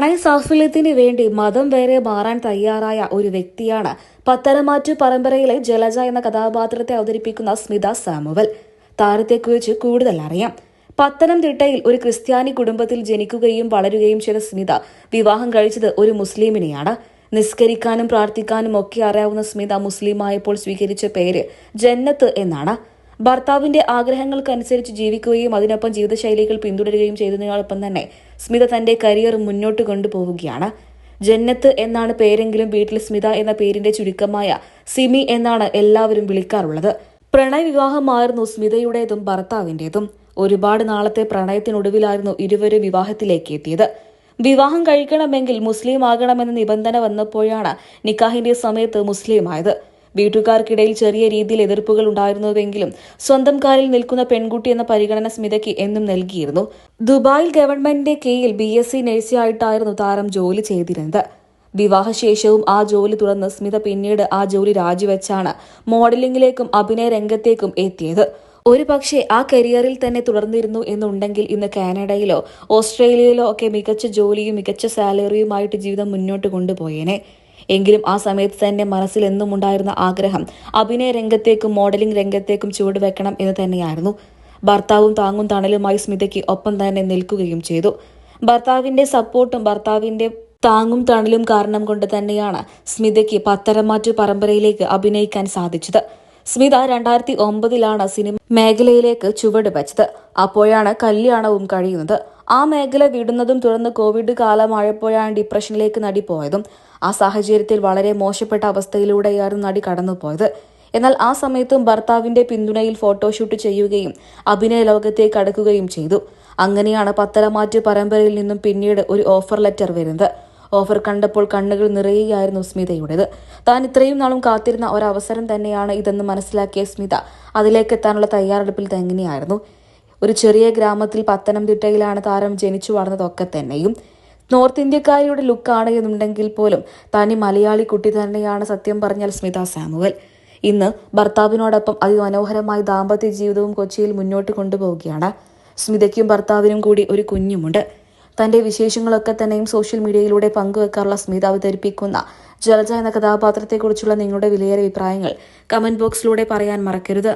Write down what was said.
പ്രണയ സാഫല്യത്തിന് വേണ്ടി മതം വേറെ മാറാൻ തയ്യാറായ ഒരു വ്യക്തിയാണ് പത്തനമാറ്റു പരമ്പരയിലെ ജലജ എന്ന കഥാപാത്രത്തെ അവതരിപ്പിക്കുന്ന സ്മിത സാമുവൽ. താരത്തെക്കുറിച്ച് കൂടുതൽ അറിയാം. പത്തനംതിട്ടയിൽ ഒരു ക്രിസ്ത്യാനി കുടുംബത്തിൽ ജനിക്കുകയും വളരുകയും ചെയ്ത സ്മിത വിവാഹം കഴിച്ചത് ഒരു മുസ്ലിമിനെയാണ്. നിസ്കരിക്കാനും പ്രാർത്ഥിക്കാനും ഒക്കെ അറിയാവുന്ന സ്മിത മുസ്ലിമായപ്പോൾ സ്വീകരിച്ച പേര് ജന്നത്ത് എന്നാണ്. ഭർത്താവിന്റെ ആഗ്രഹങ്ങൾക്കനുസരിച്ച് ജീവിക്കുകയും അതിനൊപ്പം ജീവിതശൈലികൾ പിന്തുടരുകയും ചെയ്തതിനോടൊപ്പം തന്നെ സ്മിത തന്റെ കരിയർ മുന്നോട്ട് കൊണ്ടുപോവുകയാണ്. ജന്നത്ത് എന്നാണ് പേരെങ്കിലും വീട്ടിൽ സ്മിത എന്ന പേരിന്റെ ചുരുക്കമായ സിമി എന്നാണ് എല്ലാവരും വിളിക്കാറുള്ളത്. പ്രണയ വിവാഹമായിരുന്നു സ്മിതയുടേതും ഭർത്താവിന്റേതും. ഒരുപാട് നാളത്തെ പ്രണയത്തിനൊടുവിലായിരുന്നു ഇരുവരും വിവാഹത്തിലേക്ക് എത്തിയത്. വിവാഹം കഴിക്കണമെങ്കിൽ മുസ്ലിം ആകണമെന്ന നിബന്ധന വന്നപ്പോഴാണ് നിക്കാഹിന്റെ സമയത്ത് മുസ്ലിമായത് വീട്ടുകാർക്കിടയിൽ ചെറിയ രീതിയിൽ എതിർപ്പുകൾ ഉണ്ടായിരുന്നുവെങ്കിലും സ്വന്തം കാലിൽ നിൽക്കുന്ന പെൺകുട്ടി എന്ന പരിഗണന സ്മിതയ്ക്ക് എന്നും നൽകിയിരുന്നു. ദുബായിൽ ഗവൺമെന്റിന്റെ കീഴിൽ ബി എസ് സി നഴ്സിയായിട്ടായിരുന്നു താരം ജോലി ചെയ്തിരുന്നത്. വിവാഹശേഷവും ആ ജോലി തുടർന്ന് സ്മിത പിന്നീട് ആ ജോലി രാജിവെച്ചാണ് മോഡലിംഗിലേക്കും അഭിനയ രംഗത്തേക്കും എത്തിയത്. ഒരു പക്ഷേ ആ കരിയറിൽ തന്നെ തുടർന്നിരുന്നു എന്നുണ്ടെങ്കിൽ ഇന്ന് കാനഡയിലോ ഓസ്ട്രേലിയയിലോ ഒക്കെ മികച്ച ജോലിയും മികച്ച സാലറിയുമായിട്ട് ജീവിതം മുന്നോട്ട് കൊണ്ടുപോയേനെ. എങ്കിലും ആ സമയത്ത് തന്നെ മനസ്സിൽ എന്നും ഉണ്ടായിരുന്ന ആഗ്രഹം അഭിനയ രംഗത്തേക്കും മോഡലിംഗ് രംഗത്തേക്കും ചുവടുവെക്കണം എന്ന് തന്നെയായിരുന്നു. ഭർത്താവും താങ്ങും തണലുമായി സ്മിതയ്ക്ക് ഒപ്പം തന്നെ നിൽക്കുകയും ചെയ്തു. ഭർത്താവിന്റെ സപ്പോർട്ടും ഭർത്താവിന്റെ താങ്ങും തണലും കാരണം കൊണ്ട് തന്നെയാണ് സ്മിതയ്ക്ക് പത്തരമാറ്റു പരമ്പരയിലേക്ക് അഭിനയിക്കാൻ സാധിച്ചത്. സ്മിത രണ്ടായിരത്തി ഒമ്പതിലാണ് സിനിമ മേഖലയിലേക്ക് ചുവട് വെച്ചത്. അപ്പോഴാണ് കല്യാണവും കഴിയുന്നത്. ആ മേഖല വിടുന്നതും തുടർന്ന് കോവിഡ് കാലമായപ്പോഴാണ് ഡിപ്രഷനിലേക്ക് നടി പോയതും. ആ സാഹചര്യത്തിൽ വളരെ മോശപ്പെട്ട അവസ്ഥയിലൂടെയായിരുന്നു നടി കടന്നുപോയത് എന്നാൽ ആ സമയത്തും ഭർത്താവിന്റെ പിന്തുണയിൽ ഫോട്ടോഷൂട്ട് ചെയ്യുകയും അഭിനയ ലോകത്തേക്ക് കടക്കുകയും ചെയ്തു. അങ്ങനെയാണ് പത്തലമാറ്റ് പരമ്പരയിൽ നിന്നും പിന്നീട് ഒരു ഓഫർ ലെറ്റർ വരുന്നത്. ഓഫർ കണ്ടപ്പോൾ കണ്ണുകൾ നിറയുകയായിരുന്നു സ്മിതയുടേത്. താൻ ഇത്രയും നാളും കാത്തിരുന്ന ഒരവസരം തന്നെയാണ് ഇതെന്ന് മനസ്സിലാക്കിയ സ്മിത അതിലേക്ക് എത്താനുള്ള തയ്യാറെടുപ്പിൽ തന്നെയായിരുന്നു ഒരു ചെറിയ ഗ്രാമത്തിൽ പത്തനംതിട്ടയിലാണ് താരം ജനിച്ചു വളർന്നതൊക്കെ തന്നെയും. നോർത്ത് ഇന്ത്യക്കാരിയുടെ ലുക്കാണ് എന്നുണ്ടെങ്കിൽ പോലും തനി മലയാളി കുട്ടി തന്നെയാണ് സത്യം പറഞ്ഞാൽ സ്മിത സാമുവൽ. ഇന്ന് ഭർത്താവിനോടൊപ്പം അതിമനോഹരമായ ദാമ്പത്യ ജീവിതവും കൊച്ചിയിൽ മുന്നോട്ട് കൊണ്ടുപോവുകയാണ്. സ്മിതയ്ക്കും ഭർത്താവിനും കൂടി ഒരു കുഞ്ഞുമുണ്ട്. തന്റെ വിശേഷങ്ങളൊക്കെ തന്നെയും സോഷ്യൽ മീഡിയയിലൂടെ പങ്കുവെക്കാറുള്ള സ്മിത അവതരിപ്പിക്കുന്ന ജലജ എന്ന കഥാപാത്രത്തെക്കുറിച്ചുള്ള നിങ്ങളുടെ വിലയേറെ അഭിപ്രായങ്ങൾ കമന്റ് ബോക്സിലൂടെ പറയാൻ മറക്കരുത്.